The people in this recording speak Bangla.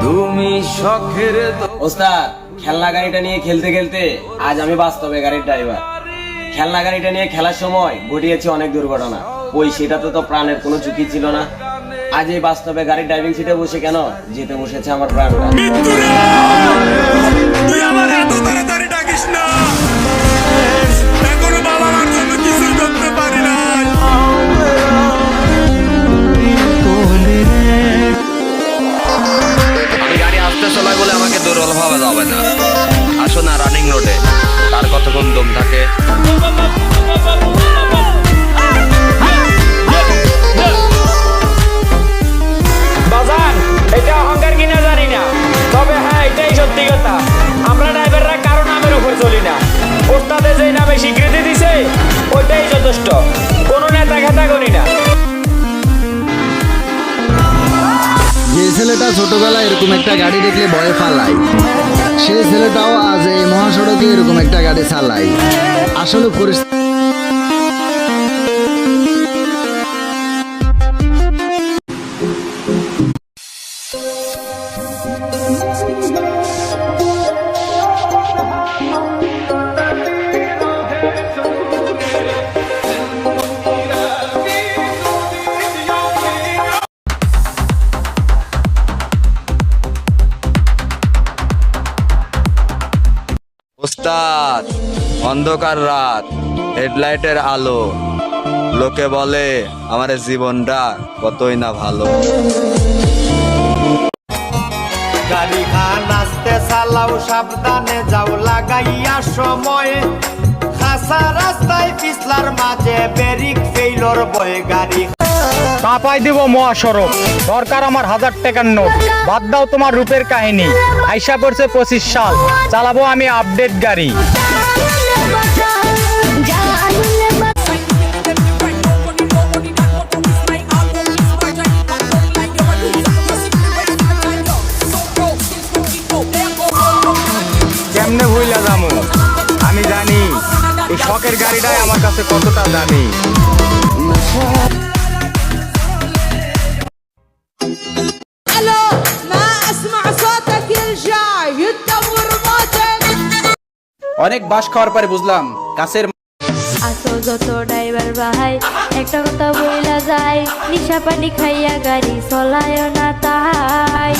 তুমি শখের ওস্তাদ খেলনা গাড়িটা নিয়ে খেলতে খেলতে আজ আমি বাস্তবে গাড়ির ড্রাইভার খেলনা গাড়িটা নিয়ে খেলার সময় ঘটিয়েছে অনেক দুর্ঘটনা। ওই সেটাতে তো প্রাণের কোনো ঝুঁকি ছিল না। আজ এই বাস্তবে গাড়ির ড্রাইভিং সিটে বসে কেন? যেতে বসেছে আমার প্রাণটা। ভাবা যাবে না। আসো না রানিং রোডে তার কতক্ষণ দম থাকে? ছোটবেলায় এরকম একটা গাড়ি দেখলে ভয়ে ফালাই সেই ছেলেটাও আজ এই মহাসড়কে এরকম একটা গাড়ি চালায়। আসলে পরিস্থিতি ওস্তাদ, অন্ধকার রাত, হেডলাইটের আলো। লোকে বলে, আমার জীবনটা কতই না ভালো। গাড়ি খান আস্তে চালাও, সাবধানে যাও, লাগাইয়া সময়। খাসা রাস্তায় পিছলার মাঝে বেরিক ফেইলর বয়ে গাড়ি কাঁপাই দিব মহাসড়ক। দরকার আমার হাজার টাকার নোট। বাদ দাও তোমার রূপের কাহিনী। আইসা পড়ছে পঁচিশ সাল। চালাবো আমি আপডেট গাড়ি। কেমনে ভুইলা যামু আমি জানি, এই শখের গাড়িটাই আমার কাছে কতটা দামি। الو ما اسمع صوتك يرجع يتدور موتك অনেক বাস খাওয়ার পরে বুঝলাম কাছের আসো যত ড্রাইভার ভাই একটা কথা বইলা যায় নিশা পানি খাইয়া গাড়ি চলায় না তাই